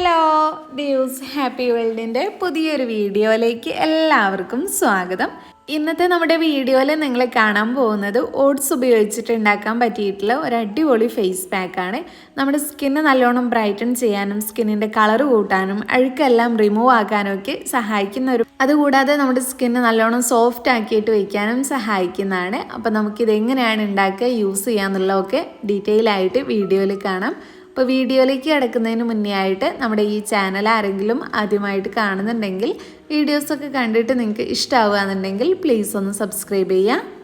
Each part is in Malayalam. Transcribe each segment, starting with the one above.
ഹലോ ഡിയൂസ് ഹാപ്പി വേൾഡിന്റെ പുതിയൊരു വീഡിയോയിലേക്ക് എല്ലാവർക്കും സ്വാഗതം. ഇന്നത്തെ നമ്മുടെ വീഡിയോയിൽ നിങ്ങൾ കാണാൻ പോകുന്നത് ഓട്സ് ഉപയോഗിച്ചിട്ട് ഉണ്ടാക്കാൻ പറ്റിയിട്ടുള്ള ഒരു അടിപൊളി ഫേസ് പാക്കാണ് നമ്മുടെ സ്കിന്ന് നല്ലോണം ബ്രൈറ്റൺ ചെയ്യാനും സ്കിന്നിന്റെ കളർ കൂട്ടാനും അഴുക്കെല്ലാം റിമൂവ് ആക്കാനും ഒക്കെ സഹായിക്കുന്ന ഒരു അതുകൂടാതെ നമ്മുടെ സ്കിന്ന് നല്ലോണം സോഫ്റ്റ് ആക്കിയിട്ട് വയ്ക്കാനും സഹായിക്കുന്നതാണ്. അപ്പോൾ നമുക്കിത് എങ്ങനെയാണ് ഉണ്ടാക്കുക യൂസ് ചെയ്യാന്നുള്ളതൊക്കെ ഡീറ്റെയിൽ ആയിട്ട് വീഡിയോയിൽ കാണാം. അപ്പോൾ വീഡിയോയിലേക്ക് കിടക്കുന്നതിന് മുന്നേ ആയിട്ട് നമ്മുടെ ഈ ചാനൽ ആരെങ്കിലും ആദ്യമായിട്ട് കാണുന്നുണ്ടെങ്കിൽ വീഡിയോസൊക്കെ കണ്ടിട്ട് നിങ്ങൾക്ക് ഇഷ്ടമാവുകയെന്നുണ്ടെങ്കിൽ പ്ലീസ് ഒന്ന് സബ്സ്ക്രൈബ് ചെയ്യുക.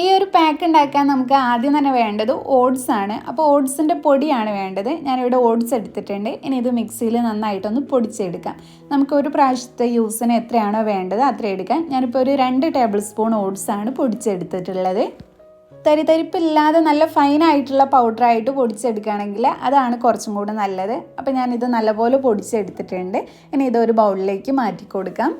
ഈ ഒരു പാക്ക് ഉണ്ടാക്കാൻ നമുക്ക് ആദ്യം തന്നെ വേണ്ടത് ഓട്സ് ആണ്. അപ്പോൾ ഓട്സിന്റെ പൊടിയാണ് വേണ്ടത്. ഞാനിവിടെ ഓട്സ് എടുത്തിട്ടുണ്ട്. ഇനി ഇത് മിക്സിയിൽ നന്നായിട്ടൊന്ന് പൊടിച്ചെടുക്കാം. നമുക്ക് ഒരു പ്രാവശ്യത്തെ യൂസിന് എത്രയാണോ വേണ്ടത് അത്ര എടുക്കാം. ഞാനിപ്പോൾ ഒരു രണ്ട് ടേബിൾ സ്പൂൺ ഓട്സ് ആണ് പൊടിച്ചെടുത്തിട്ടുള്ളത്. തരിതരിപ്പില്ലാതെ നല്ല ഫൈനായിട്ടുള്ള പൗഡറായിട്ട് പൊടിച്ചെടുക്കുകയാണെങ്കിൽ അതാണ് കുറച്ചും കൂടെ നല്ലത്. അപ്പോൾ ഞാനിത് നല്ലപോലെ പൊടിച്ചെടുത്തിട്ടുണ്ട്. ഇനി ഇതൊരു ബൗളിലേക്ക് മാറ്റി കൊടുക്കാം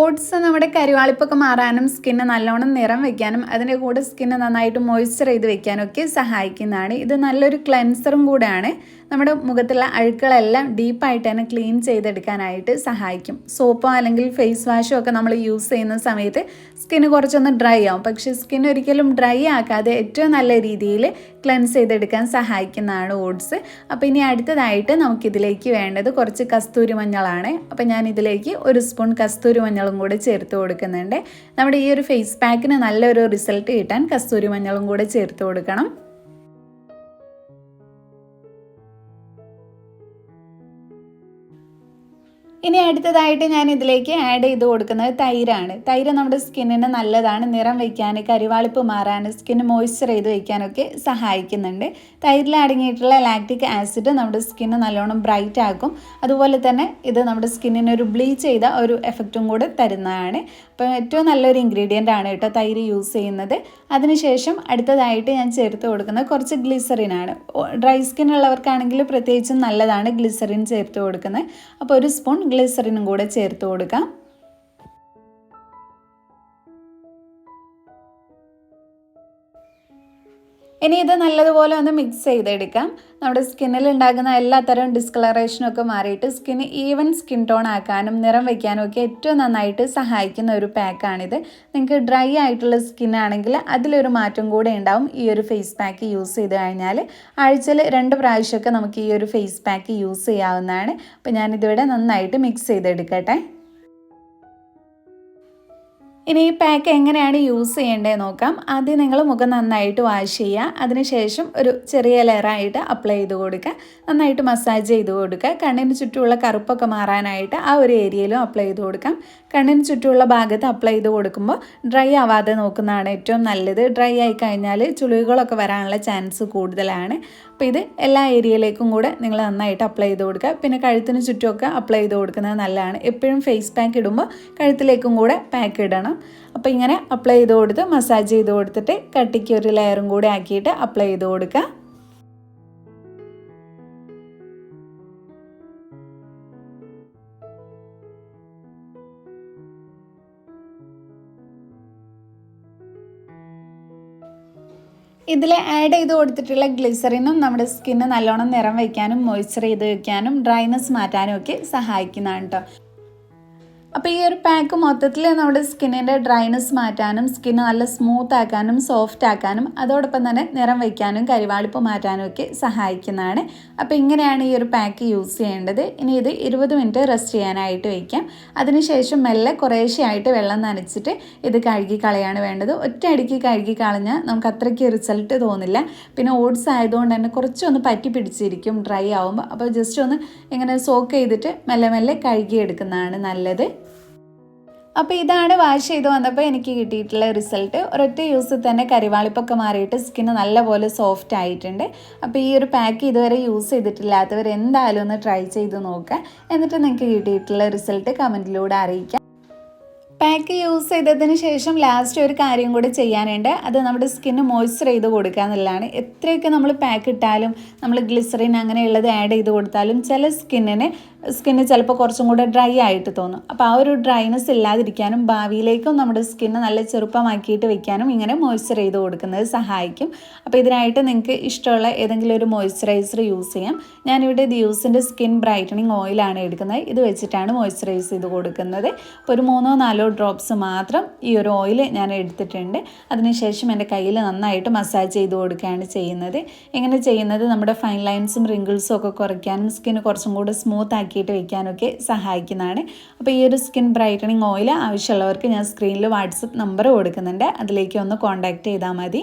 ഓട്സ് നമ്മുടെ കരുവാളിപ്പൊക്കെ മാറാനും സ്കിന്ന് നല്ലോണം നിറം വെക്കാനും അതിന്റെ കൂടെ സ്കിന്ന് നന്നായിട്ട് മോയ്സ്ചർ ചെയ്ത് വെക്കാനും ഒക്കെ സഹായിക്കുന്നതാണ്. ഇത് നല്ലൊരു ക്ലെൻസറും കൂടെയാണ്. നമ്മുടെ മുഖത്തുള്ള അഴുക്കുകളെല്ലാം ഡീപ്പായിട്ട് തന്നെ ക്ലീൻ ചെയ്തെടുക്കാനായിട്ട് സഹായിക്കും. സോപ്പോ അല്ലെങ്കിൽ ഫേസ് വാഷോ ഒക്കെ നമ്മൾ യൂസ് ചെയ്യുന്ന സമയത്ത് സ്കിന്ന് കുറച്ചൊന്ന് ഡ്രൈ ആവും. പക്ഷേ സ്കിൻ ഒരിക്കലും ഡ്രൈ ആക്കാതെ ഏറ്റവും നല്ല രീതിയിൽ ക്ലെൻസ് ചെയ്തെടുക്കാൻ സഹായിക്കുന്നതാണ് ഓട്സ്. അപ്പോൾ ഇനി അടുത്തതായിട്ട് നമുക്കിതിലേക്ക് വേണ്ടത് കുറച്ച് കസ്തൂരി മഞ്ഞളാണ്. അപ്പോൾ ഞാൻ ഇതിലേക്ക് ഒരു സ്പൂൺ കസ്തൂരി മഞ്ഞളും കൂടെ ചേർത്ത് കൊടുക്കുന്നുണ്ട്. നമ്മുടെ ഈ ഒരു ഫേസ് പാക്കിന് നല്ലൊരു റിസൾട്ട് കിട്ടാൻ കസ്തൂരി മഞ്ഞളും കൂടെ ചേർത്ത് കൊടുക്കണം. ഇനി അടുത്തതായിട്ട് ഞാൻ ഇതിലേക്ക് ആഡ് ചെയ്ത് കൊടുക്കുന്നത് തൈരാണ്. തൈര് നമ്മുടെ സ്കിന്നിന് നല്ലതാണ്. നിറം വയ്ക്കാൻ കരിവാളിപ്പ് മാറാൻ സ്കിന്ന് മോയ്സ്ചർ ചെയ്ത് വയ്ക്കാനൊക്കെ സഹായിക്കുന്നുണ്ട്. തൈരിൽ അടങ്ങിയിട്ടുള്ള ലാക്റ്റിക് ആസിഡ് നമ്മുടെ സ്കിന്ന് നല്ലോണം ബ്രൈറ്റ് ആക്കും. അതുപോലെ തന്നെ ഇത് നമ്മുടെ സ്കിന്നിന് ഒരു ബ്ലീച്ച് ചെയ്ത ഒരു എഫക്റ്റും കൂടെ തരുന്നതാണ്. അപ്പോൾ ഏറ്റവും നല്ലൊരു ഇൻഗ്രീഡിയന്റ് ആണ് കേട്ടോ തൈര് യൂസ് ചെയ്യുന്നത്. അതിനുശേഷം അടുത്തതായിട്ട് ഞാൻ ചേർത്ത് കൊടുക്കുന്നത് കുറച്ച് ഗ്ലിസറിനാണ് ഡ്രൈ സ്കിൻ ഉള്ളവർക്കാണെങ്കിൽ പ്രത്യേകിച്ചും നല്ലതാണ് ഗ്ലിസറിൻ ചേർത്ത് കൊടുക്കുന്നത്. അപ്പോൾ ഒരു സ്പൂൺ ഗ്ലിസറിനും കൂടെ ചേർത്ത് കൊടുക്കാം. ഇനി ഇത് നല്ലതുപോലെ ഒന്ന് മിക്സ് ചെയ്തെടുക്കാം. നമ്മുടെ സ്കിന്നിൽ ഉണ്ടാകുന്ന എല്ലാത്തരം ഡിസ്കളറേഷനും ഒക്കെ മാറിയിട്ട് സ്കിന്ന് ഈവൻ സ്കിൻ ടോൺ ആക്കാനും നിറം വയ്ക്കാനും ഒക്കെ ഏറ്റവും നന്നായിട്ട് സഹായിക്കുന്ന ഒരു പാക്കാണിത് നിങ്ങൾക്ക് ഡ്രൈ ആയിട്ടുള്ള സ്കിന്നാണെങ്കിൽ അതിലൊരു മാറ്റം കൂടെ ഉണ്ടാവും ഈ ഒരു ഫേസ് പാക്ക് യൂസ് ചെയ്ത് കഴിഞ്ഞാൽ. ആഴ്ചയിൽ രണ്ട് പ്രാവശ്യമൊക്കെ നമുക്ക് ഈ ഒരു ഫേസ് പാക്ക് യൂസ് ചെയ്യാവുന്നതാണ്. അപ്പോൾ ഞാനിതിവിടെ നന്നായിട്ട് മിക്സ് ചെയ്തെടുക്കട്ടെ. ഇനി ഈ പാക്ക് എങ്ങനെയാണ് യൂസ് ചെയ്യേണ്ടത് നോക്കാം. ആദ്യം നിങ്ങൾ മുഖം നന്നായിട്ട് വാഷ് ചെയ്യുക. അതിനുശേഷം ഒരു ചെറിയ ലെയറായിട്ട് അപ്ലൈ ചെയ്ത് കൊടുക്കുക. നന്നായിട്ട് മസാജ് ചെയ്ത് കൊടുക്കുക. കണ്ണിന് ചുറ്റുമുള്ള കറുപ്പൊക്കെ മാറാനായിട്ട് ആ ഒരു ഏരിയയിലും അപ്ലൈ ചെയ്ത് കൊടുക്കാം. കണ്ണിന് ചുറ്റുമുള്ള ഭാഗത്ത് അപ്ലൈ ചെയ്ത് കൊടുക്കുമ്പോൾ ഡ്രൈ ആവാതെ നോക്കുന്നതാണ് ഏറ്റവും നല്ലത്. ഡ്രൈ ആയി കഴിഞ്ഞാൽ ചുളിവുകളൊക്കെ വരാനുള്ള ചാൻസ് കൂടുതലാണ്. അപ്പോൾ ഇത് എല്ലാ ഏരിയയിലേക്കും കൂടെ നിങ്ങൾ നന്നായിട്ട് അപ്ലൈ ചെയ്ത് കൊടുക്കുക. പിന്നെ കഴുത്തിന് ചുറ്റുമൊക്കെ അപ്ലൈ ചെയ്ത് കൊടുക്കുന്നത് നല്ലതാണ്. എപ്പോഴും ഫേസ് പാക്ക് ഇടുമ്പോൾ കഴുത്തിലേക്കും കൂടെ പാക്ക് ഇടണം. അപ്പോൾ ഇങ്ങനെ അപ്ലൈ ചെയ്ത് കൊടുത്ത് മസാജ് ചെയ്ത് കൊടുത്തിട്ട് കട്ടിക്ക് ഒരു ലെയറും കൂടി ആക്കിയിട്ട് അപ്ലൈ ചെയ്ത് കൊടുക്കുക ഇതിൽ ആഡ് ചെയ്ത് കൊടുത്തിട്ടുള്ള ഗ്ലിസറിനും നമ്മുടെ സ്കിന്ന് നല്ലോണം നിറം വയ്ക്കാനും മോയ്സ്ചർ ചെയ്ത് വയ്ക്കാനും ഡ്രൈനെസ് മാറ്റാനും ഒക്കെ സഹായിക്കുന്നതാണ് കേട്ടോ അപ്പോൾ ഈ ഒരു പാക്ക് മൊത്തത്തിൽ നമ്മുടെ സ്കിന്നിന്റെ ഡ്രൈനെസ് മാറ്റാനും സ്കിൻ നല്ല സ്മൂത്ത് ആക്കാനും സോഫ്റ്റ് ആക്കാനും അതോടൊപ്പം തന്നെ നിറം വയ്ക്കാനും കരിവാളിപ്പ് മാറ്റാനും ഒക്കെ സഹായിക്കുന്നതാണ്. അപ്പോൾ ഇങ്ങനെയാണ് ഈ ഒരു പാക്ക് യൂസ് ചെയ്യേണ്ടത്. ഇനി ഇത് ഇരുപത് മിനിറ്റ് റെസ്റ്റ് ചെയ്യാനായിട്ട് വയ്ക്കാം അതിനുശേഷം മെല്ലെ കുറേശ്ശെയായിട്ട് വെള്ളം നനച്ചിട്ട് ഇത് കഴുകി കളയാണ് വേണ്ടത്. ഒറ്റ അടിക്ക് കഴുകി കളഞ്ഞാൽ നമുക്ക് അത്രയ്ക്ക് റിസൾട്ട് തോന്നില്ല. പിന്നെ ഓട്സ് ആയതുകൊണ്ട് തന്നെ കുറച്ചൊന്ന് പറ്റി പിടിച്ചിരിക്കും ഡ്രൈ ആവുമ്പോൾ അപ്പോൾ ജസ്റ്റ് ഒന്ന് ഇങ്ങനെ സോക്ക് ചെയ്തിട്ട് മെല്ലെ മെല്ലെ കഴുകിയെടുക്കുന്നതാണ് നല്ലത്. അപ്പോൾ ഇതാണ് വാഷ് ചെയ്ത് വന്നപ്പോൾ എനിക്ക് കിട്ടിയിട്ടുള്ള റിസൾട്ട്. ഒരൊറ്റ യൂസിൽ തന്നെ കരിവാളിപ്പൊക്കെ മാറിയിട്ട് സ്കിന്ന് നല്ലപോലെ സോഫ്റ്റ് ആയിട്ടുണ്ട്. അപ്പോൾ ഈ ഒരു പാക്ക് ഇതുവരെ യൂസ് ചെയ്തിട്ടില്ലാത്തവർ എന്തായാലും ഒന്ന് ട്രൈ ചെയ്ത് നോക്കുക എന്നിട്ട് നിങ്ങൾക്ക് കിട്ടിയിട്ടുള്ള റിസൾട്ട് കമന്റിലൂടെ അറിയിക്കാം. പാക്ക് യൂസ് ചെയ്തതിന് ശേഷം ലാസ്റ്റ് ഒരു കാര്യം കൂടി ചെയ്യാനുണ്ട്. അത് നമ്മുടെ സ്കിന്ന് മോയ്സ്ചർ ചെയ്ത് കൊടുക്കുക എന്നുള്ളതാണ്. എത്രയൊക്കെ നമ്മൾ പാക്ക് ഇട്ടാലും നമ്മൾ ഗ്ലിസറിൻ അങ്ങനെയുള്ളത് ആഡ് ചെയ്ത് കൊടുത്താലും ചില സ്കിന്നിന് സ്കിന്ന് ചിലപ്പോൾ കുറച്ചും കൂടെ ഡ്രൈ ആയിട്ട് തോന്നും. അപ്പോൾ ആ ഒരു ഡ്രൈനെസ് ഇല്ലാതിരിക്കാനും ഭാവിയിലേക്കും നമ്മുടെ സ്കിന്ന് നല്ല ചെറുപ്പമാക്കിയിട്ട് വെക്കാനും ഇങ്ങനെ മോയ്സ്ചർ ചെയ്ത് കൊടുക്കുന്നത് സഹായിക്കും. അപ്പോൾ ഇതിനായിട്ട് നിങ്ങൾക്ക് ഇഷ്ടമുള്ള ഏതെങ്കിലും ഒരു മോയ്സ്ചറൈസർ യൂസ് ചെയ്യാം. ഞാനിവിടെ ദ്യൂസിന്റെ സ്കിൻ ബ്രൈറ്റനിങ് ഓയിലാണ് എടുക്കുന്നത്. ഇത് വെച്ചിട്ടാണ് മോയ്സ്ചറൈസ് ചെയ്ത് കൊടുക്കുന്നത്. അപ്പോൾ ഒരു മൂന്നോ നാലോ ഡ്രോപ്സ് മാത്രം ഈ ഒരു ഓയിൽ ഞാൻ എടുത്തിട്ടുണ്ട്. അതിനുശേഷം എന്റെ കയ്യിൽ നന്നായിട്ട് മസാജ് ചെയ്ത് കൊടുക്കുകയാണ് ചെയ്യുന്നത്. എങ്ങനെ ചെയ്യുന്നത്? നമ്മുടെ ഫൈൻ ലൈൻസും റിങ്കിൾസും ഒക്കെ കുറയ്ക്കാനും സ്കിൻ കുറച്ചും കൂടെ സ്മൂത്ത് ആക്കിയിട്ട് വയ്ക്കാനൊക്കെ സഹായിക്കുന്നതാണ്. അപ്പോൾ ഈ ഒരു സ്കിൻ ബ്രൈറ്റനിങ് ഓയിൽ ആവശ്യമുള്ളവർക്ക് ഞാൻ സ്ക്രീനിൽ വാട്സപ്പ് നമ്പർ കൊടുക്കുന്നുണ്ട്. അതിലേക്ക് ഒന്ന് കോൺടാക്റ്റ് ചെയ്താൽ മതി.